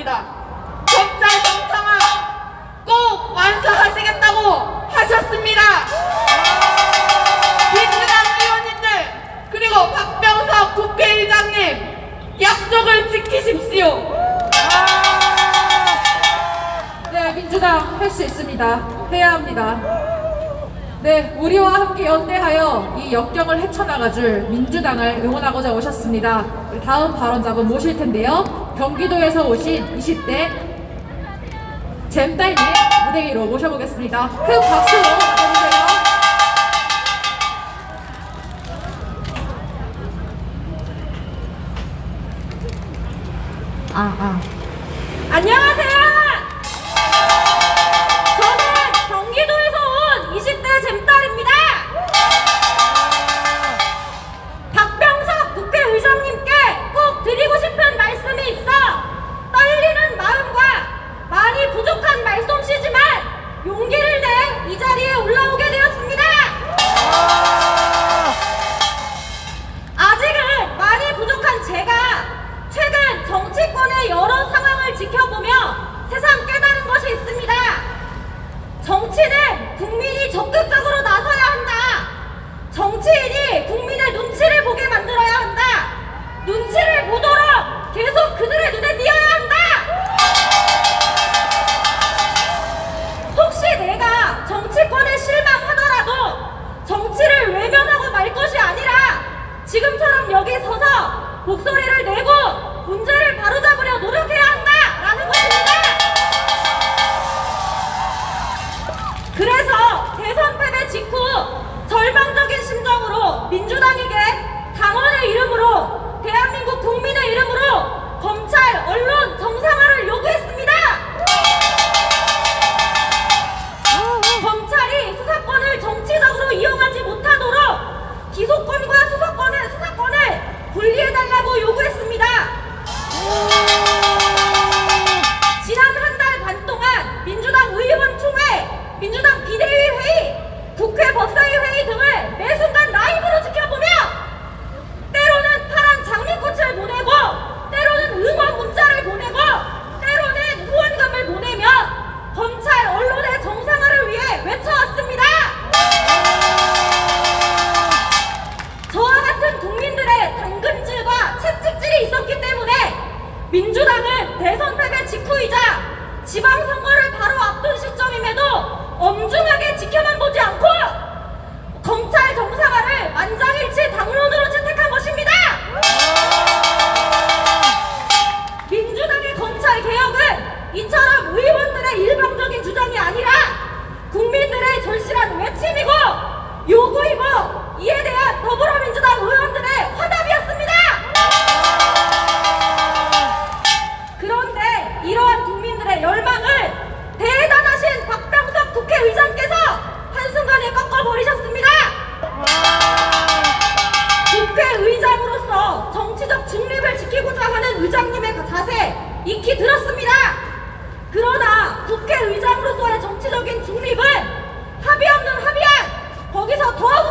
있습니다. 적자 정상화 꼭 완수하시겠다고 하셨습니다. 민주당 의원님들 그리고 박병석 국회의장님 약속을 지키십시오. 네 민주당 할 수 있습니다. 해야 합니다. 네, 우리와 함께 연대하여 이 역경을 헤쳐나가줄 민주당을 응원하고자 오셨습니다. 다음 발언자분 모실 텐데요. 경기도에서 오신 20대 잼딸님 무대 위로 모셔보겠습니다. 큰 박수로. 지금처럼 여기 서서 목소리를 내고 문제를 바로잡으려 노력해야 한다라는 겁니다. 그래서 대선 패배 직후 절망적인 심정으로 민주당에게 당원의 이름으로 대한민국 국민의 이름으로 검찰, 언론 정상화를 요구했습니다. 대선 패배 직후이자 지방선거를 바로 앞둔 시점임에도 엄중하게 지켜만 보지 않고 익히 들었습니다. 그러나 국회의장으로서의 정치적인 중립은 합의 없는 합의안 거기서 더욱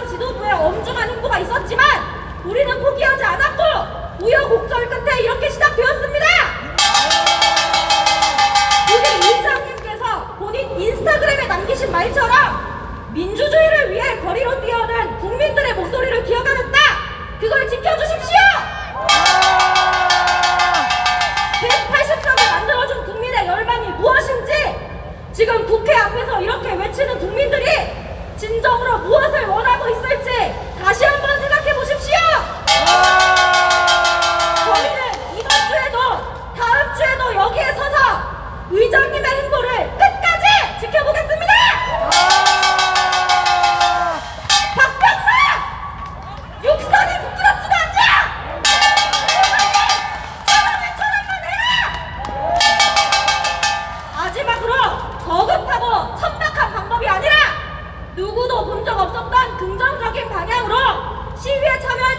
민주당 지도부에 엄중한 행보가 있었지만 우리는 포기하지 않았고 우여곡절 끝에 이렇게 시작되었습니다. 우리 의장님께서 본인 인스타그램에 남기신 말처럼 민주주의를 위해 거리로 뛰어든 국민들의 목소리를 기억하겠다. 그걸 지켜주십시오. 180석을 만들어준 국민의 열망이 무엇인지 지금 국회 앞에서 이렇게 외치는 국민들이 진정으로 무엇을 원하는지 对。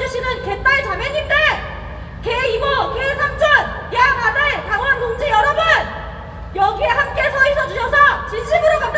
해주시는 개딸 자매님들, 개이모, 개삼촌, 양아들, 당원 동지 여러분! 여기에 함께 서 있어 주셔서 진심으로 감사합니다.